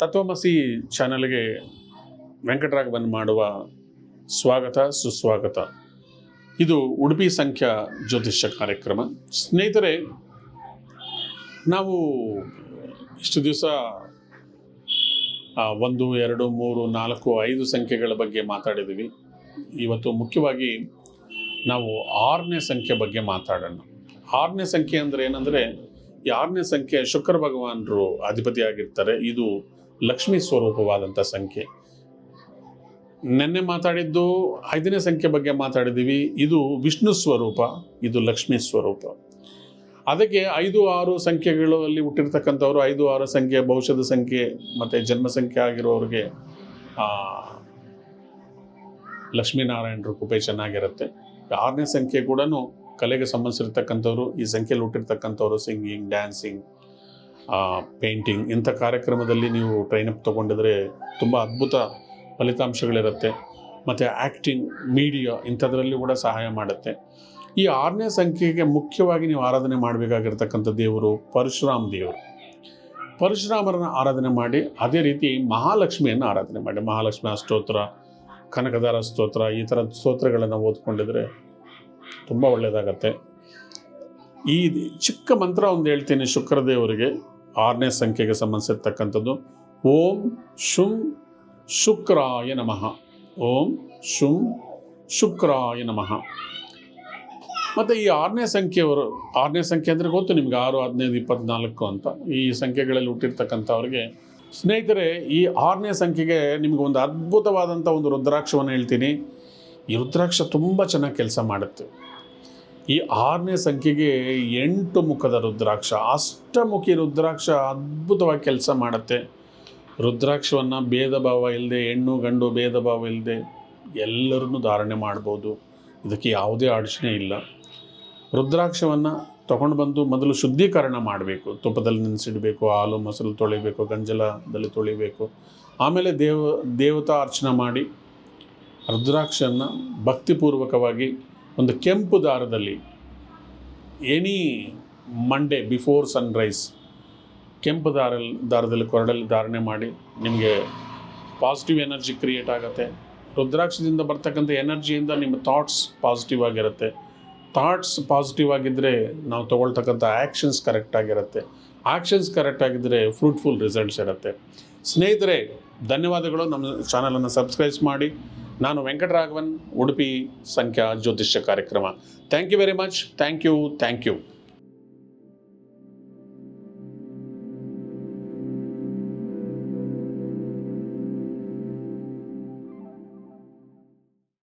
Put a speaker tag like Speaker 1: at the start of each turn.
Speaker 1: ತತ್ವಮಸಿ ಚಾನಲ್ಗೆ ವೆಂಕಟರಾಘವನ್ ಮಾಡುವ ಸ್ವಾಗತ, ಸುಸ್ವಾಗತ. ಇದು ಉಡುಪಿ ಸಂಖ್ಯಾ ಜ್ಯೋತಿಷ್ಯ ಕಾರ್ಯಕ್ರಮ. ಸ್ನೇಹಿತರೆ, ನಾವು ಇಷ್ಟು ದಿವಸ ಒಂದು, ಎರಡು, ಮೂರು, ನಾಲ್ಕು, ಐದು ಸಂಖ್ಯೆಗಳ ಬಗ್ಗೆ ಮಾತಾಡಿದ್ದೀವಿ. ಇವತ್ತು ಮುಖ್ಯವಾಗಿ ನಾವು ಆರನೇ ಸಂಖ್ಯೆ ಬಗ್ಗೆ ಮಾತಾಡೋಣ. ಆರನೇ ಸಂಖ್ಯೆ ಅಂದರೆ ಏನಂದರೆ ಈ ಆರನೇ ಸಂಖ್ಯೆ, ಶುಕ್ರ ಭಗವಾನರು ಅಧಿಪತಿಯಾಗಿರ್ತಾರೆ ಇದು ಲಕ್ಷ್ಮಿ ಸ್ವರೂಪವಾದಂಥ ಸಂಖ್ಯೆ. ನಿನ್ನೆ ಮಾತಾಡಿದ್ದು ಐದನೇ ಸಂಖ್ಯೆ ಬಗ್ಗೆ ಮಾತಾಡಿದ್ದೀವಿ, ಇದು ವಿಷ್ಣು ಸ್ವರೂಪ, ಇದು ಲಕ್ಷ್ಮಿ ಸ್ವರೂಪ. ಅದಕ್ಕೆ ಐದು ಆರು ಸಂಖ್ಯೆಗಳಲ್ಲಿ ಹುಟ್ಟಿರ್ತಕ್ಕಂಥವ್ರು, ಐದು ಆರು ಸಂಖ್ಯೆ ಭವಿಷ್ಯದ ಸಂಖ್ಯೆ, ಮತ್ತು ಜನ್ಮ ಸಂಖ್ಯೆ ಆಗಿರೋರಿಗೆ ಲಕ್ಷ್ಮೀನಾರಾಯಣರ ಕೃಪೆ ಚೆನ್ನಾಗಿರುತ್ತೆ ಆರನೇ ಸಂಖ್ಯೆ ಕೂಡ ಕಲೆಗೆ ಸಂಬಂಧಿಸಿರ್ತಕ್ಕಂಥವ್ರು, ಈ ಸಂಖ್ಯೆಯಲ್ಲಿ ಹುಟ್ಟಿರ್ತಕ್ಕಂಥವ್ರು ಸಿಂಗಿಂಗ್ ಡ್ಯಾನ್ಸಿಂಗ್ ಪೇಂಟಿಂಗ್ ಇಂಥ ಕಾರ್ಯಕ್ರಮದಲ್ಲಿ ನೀವು ಟ್ರೈನಪ್ ತೊಗೊಂಡಿದ್ರೆ ತುಂಬ ಅದ್ಭುತ ಫಲಿತಾಂಶಗಳಿರುತ್ತೆ. ಮತ್ತು ಆ್ಯಕ್ಟಿಂಗ್ ಮೀಡಿಯಾ ಇಂಥದ್ರಲ್ಲಿ ಕೂಡ ಸಹಾಯ ಮಾಡುತ್ತೆ. ಈ ಆರನೇ ಸಂಖ್ಯೆಗೆ ಮುಖ್ಯವಾಗಿ ನೀವು ಆರಾಧನೆ ಮಾಡಬೇಕಾಗಿರ್ತಕ್ಕಂಥ ದೇವರು ಪರಶುರಾಮ್ ದೇವರು. ಪರಶುರಾಮರನ್ನ ಆರಾಧನೆ ಮಾಡಿ, ಅದೇ ರೀತಿ ಮಹಾಲಕ್ಷ್ಮಿಯನ್ನು ಆರಾಧನೆ ಮಾಡಿ. ಮಹಾಲಕ್ಷ್ಮಿ ಸ್ತೋತ್ರ ಕನಕದಾರ ಸ್ತೋತ್ರ, ಈ ಥರ ಸ್ತೋತ್ರಗಳನ್ನು ಓದ್ಕೊಂಡಿದ್ರೆ ತುಂಬ ಒಳ್ಳೆಯದಾಗತ್ತೆ ಈ ಚಿಕ್ಕ ಮಂತ್ರ ಒಂದು ಹೇಳ್ತೀನಿ ಶುಕ್ರದೇವರಿಗೆ. ಆರನೇ ಸಂಖ್ಯೆಗೆ ಸಂಬಂಧಿಸಿರ್ತಕ್ಕಂಥದ್ದು. ಓಂ ಶುಂ ಶುಕ್ರಾಯ ನಮಃ. ಓಂ ಶುಂ ಶುಕ್ರಾಯ ನಮಃ. ಮತ್ತು ಈ ಆರನೇ ಸಂಖ್ಯೆಯವರು, ಆರನೇ ಸಂಖ್ಯೆ ಅಂದರೆ ಗೊತ್ತು ನಿಮ್ಗೆ ಆರು, ಹದಿನೈದು, ಇಪ್ಪತ್ನಾಲ್ಕು ಅಂತ. ಈ ಸಂಖ್ಯೆಗಳಲ್ಲಿ ಹುಟ್ಟಿರ್ತಕ್ಕಂಥವ್ರಿಗೆ ಸ್ನೇಹಿತರೆ, ಈ ಆರನೇ ಸಂಖ್ಯೆಗೆ ನಿಮ್ಗೆ ಒಂದು ಅದ್ಭುತವಾದಂಥ ಒಂದು ರುದ್ರಾಕ್ಷವನ್ನು ಹೇಳ್ತೀನಿ. ಈ ರುದ್ರಾಕ್ಷ ತುಂಬ ಚೆನ್ನಾಗಿ ಕೆಲಸ ಮಾಡುತ್ತೆ. ಈ ಆರನೇ ಸಂಖ್ಯೆಗೆ ಎಂಟು ಮುಖದ ರುದ್ರಾಕ್ಷ, ಅಷ್ಟಮುಖಿ ರುದ್ರಾಕ್ಷ ಅದ್ಭುತವಾಗಿ ಕೆಲಸ ಮಾಡುತ್ತೆ. ರುದ್ರಾಕ್ಷವನ್ನು ಭೇದ ಭಾವ ಇಲ್ಲದೆ ಹೆಣ್ಣು, ಗಂಡು ಭೇದ ಭಾವ ಇಲ್ಲದೆ ಎಲ್ಲರನ್ನೂ ಧಾರಣೆ ಮಾಡ್ಬೋದು. ಇದಕ್ಕೆ ಯಾವುದೇ ಅಡಚಣೆ ಇಲ್ಲ. ರುದ್ರಾಕ್ಷವನ್ನು ತಗೊಂಡು ಬಂದು ಮೊದಲು ಶುದ್ಧೀಕರಣ ಮಾಡಬೇಕು. ತುಪ್ಪದಲ್ಲಿ ನೆನೆಸಿಡಬೇಕು, ಹಾಲು, ಮೊಸರು ತೊಳಿಬೇಕು, ಗಂಜಲದಲ್ಲಿ ತೊಳಿಬೇಕು. ಆಮೇಲೆ ದೇವ, ದೇವತಾ ಅರ್ಚನೆ ಮಾಡಿ ರುದ್ರಾಕ್ಷನ್ನು ಭಕ್ತಿಪೂರ್ವಕವಾಗಿ ಒಂದು ಕೆಂಪು ದಾರದಲ್ಲಿ ಎನಿ ಮಂಡೇ ಬಿಫೋರ್ ಸನ್ರೈಸ್ ಕೆಂಪು ದಾರ ದಾರದಲ್ಲಿ ಕೊರಡಲ್ಲಿ ಧಾರಣೆ ಮಾಡಿ ನಿಮಗೆ ಪಾಸಿಟಿವ್ ಎನರ್ಜಿ ಕ್ರಿಯೇಟ್ ಆಗುತ್ತೆ. ರುದ್ರಾಕ್ಷದಿಂದ ಬರ್ತಕ್ಕಂಥ ಎನರ್ಜಿಯಿಂದ ನಿಮ್ಮ ಥಾಟ್ಸ್ ಪಾಸಿಟಿವ್ ಆಗಿರುತ್ತೆ. ಥಾಟ್ಸ್ ಪಾಸಿಟಿವ್ ಆಗಿದ್ದರೆ ನಾವು ತೊಗೊಳ್ತಕ್ಕಂಥ ಆ್ಯಕ್ಷನ್ಸ್ ಕರೆಕ್ಟಾಗಿರುತ್ತೆ ಆ್ಯಕ್ಷನ್ಸ್ ಕರೆಕ್ಟ್ ಆಗಿದ್ದರೆ ಫ್ರೂಟ್ಫುಲ್ ರಿಸಲ್ಟ್ಸ್ ಇರುತ್ತೆ. ಸ್ನೇಹಿತರೆ, ಧನ್ಯವಾದಗಳು. ನಮ್ಮ ಚಾನಲನ್ನು ಸಬ್ಸ್ಕ್ರೈಬ್ ಮಾಡಿ. ನಾನು ವೆಂಕಟರಾಘವನ್ ಉಡುಪಿ ಸಂಖ್ಯಾ ಜ್ಯೋತಿಷ್ಯ ಕಾರ್ಯಕ್ರಮ. Thank you very much thank you thank you